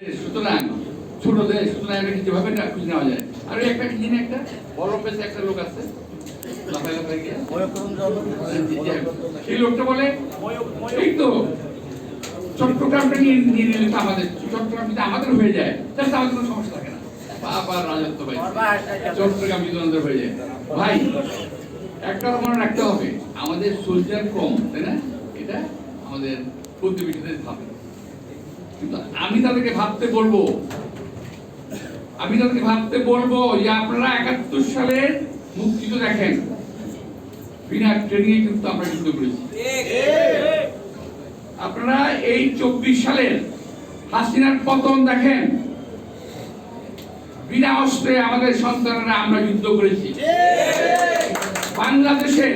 সুতরাং ছোট দেশ সুতরাং একটা কিছু ভাবে না খুঁজে নেওয়া যায়? আর একটা একটা? বড় পেশে একটা লোক আছে। তো আমাদের হয়ে যায়। কোনো সমস্যা থাকে না। রাজত্ব ভাই। চট্টগ্রাম হয়ে যায়। ভাই, একটা মনে রাখতে হবে, আমাদের সোলজার কম, তাই না? এটা আমাদের প্রতিবেশীদের ভাবে কিন্তু আমি তাদেরকে ভাবতে বলব। আমি তাদেরকে ভাবতে বলব যে আপনারা একাত্তর সালের দেখেন। বিনা কিন্তু আমরা যুদ্ধ করেছি। আপনারা এই চব্বিশ সালের হাসিনার পতন দেখেন। বিনা অস্ত্রে আমাদের সন্তানেরা আমরা যুদ্ধ করেছি। বাংলাদেশের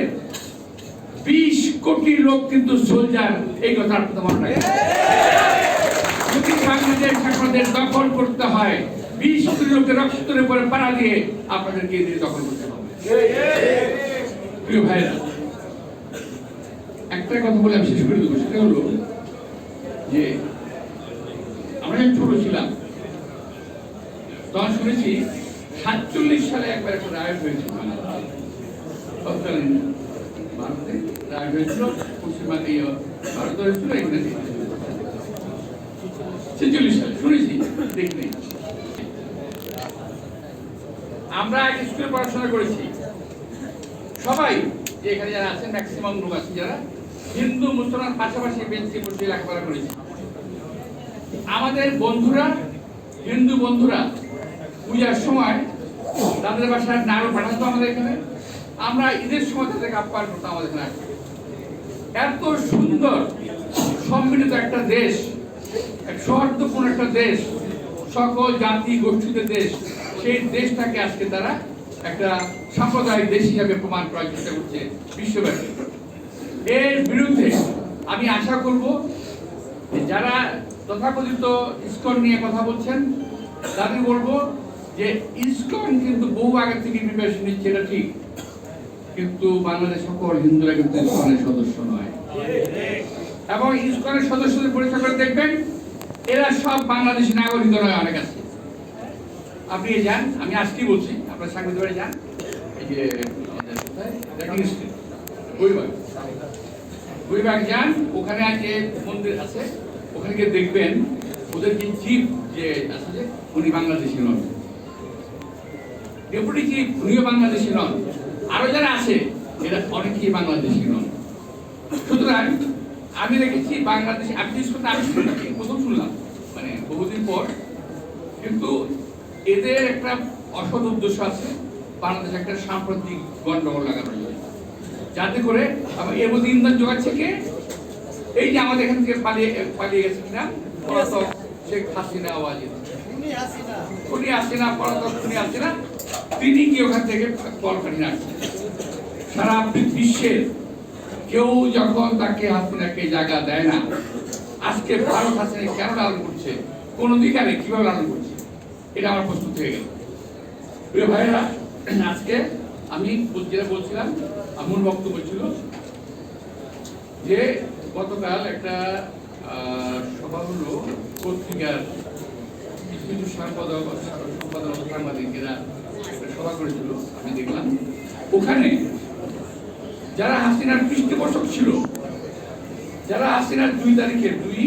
বিশ কোটি লোক কিন্তু সোলজার এই কথা রাখবেন যদি বাংলাদেশ দখল করতে হয়, বিশ কোটি লোকের রক্তের উপরে পাড়া দিয়ে আপনাদেরকে এদের দখল করতে হবে। প্রিয় ভাইরা একটা কথা বলে আমি শেষ করে দেবো, সেটা হলো যে আমরা যখন ছোট ছিলাম, তখন শুনেছি সাতচল্লিশ সালে একবার একটা রায় হয়েছিল তৎকালীন ভারতে রায় হয়েছিল, পশ্চিমবঙ্গে ভারত হয়েছিল, এখানে আমরা স্কুলে পড়াশোনা করেছি। সবাই এখানে যারা আছেন ম্যাক্সিমাম লোক আছে যারা, হিন্দু, মুসলমান, পাশাপাশি বেঞ্চে বসে লেখাপড়া করেছি। আমাদের বন্ধুরা, হিন্দু বন্ধুরা, পূজার সময় তাদের বাসায় নাড়ু পাঠাতো আমাদের এখানে। আমরা ঈদের সময় তাদেরকে আপ্যায়ন করতাম আমাদের এখানে। এত সুন্দর সম্মিলিত একটা দেশ। সৌহার্দ্যপূর্ণ একটা দেশ, সকল জাতি গোষ্ঠীদের দেশ, সেই দেশটাকে আজকে তারা একটা সাম্প্রদায়িক দেশ হিসাবে প্রমাণ করার চেষ্টা করছে বিশ্বব্যাপী। এর বিরুদ্ধে আমি আশা করব যারা তথাকথিত ইস্কন নিয়ে কথা বলছেন, তাদের বলব যে ইস্কন কিন্তু বহু আগে থেকে প্রিপারেশন নিচ্ছে, এটা ঠিক। কিন্তু বাংলাদেশ সকল হিন্দুরা কিন্তু ইস্কনের সদস্য নয়। এবং ইস্কনের সদস্যদের পরীক্ষা করে দেখবেন, এরা সব বাংলাদেশি নাগরিক নয় অনেক আছে। আপনি যান, আমি আজকেই বলছি, আপনার সাংবাদিক বাড়ি যান। বইবাগ যান, ওখানে যে মন্দির আছে, ওখানে গিয়ে দেখবেন, ওদের যে চিফ যে আছে উনি বাংলাদেশি নন। ডেপুটি চিফ উনিও বাংলাদেশি নন। আরও যারা আছে, এরা অনেকেই বাংলাদেশি নন। সুতরাং আমি দেখেছি বাংলাদেশে আমি জিনিস করতে আমি প্রথম শুনলাম। মানে বহুদিন পর। কিন্তু এদের একটা অসৎ উদ্দেশ্য আছে বাংলাদেশে একটা সাম্প্রতিক গন্ডগোল লাগানোর জন্য। যাতে করে আবার এর মধ্যে ইন্ধন যোগাচ্ছে কে? এই যে আমাদের এখান থেকে পালিয়ে পালিয়ে গেছে কিনা? পলাতক শেখ হাসিনা ওয়াজিদ। উনি হাসিনা। পলাতক উনি হাসিনা। তিনি কি ওখান থেকে কল কাটিয়ে আসছেন সারা বিশ্বের কেউ যখন তাকে হাসিনাকে জায়গা দেয় না, আজকে ভারত হাসিনা কেন লালন করছে? কোন অধিকারে কীভাবে লালন করছে? এটা আমার প্রশ্ন থেকে গেল। ভাইরা আজকে আমি যেটা বলছিলাম মূল বক্তব্য ছিল যে গতকাল একটা সভা হলো পত্রিকার কিছু কিছু সম্পাদক সম্পাদক সাংবাদিকেরা সভা করেছিল, আমি দেখলাম। ওখানে যারা হাসিনার পৃষ্ঠপোষক ছিল যারা হাসিনার দুই তারিখে দুই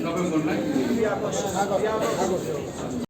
নভেম্বর না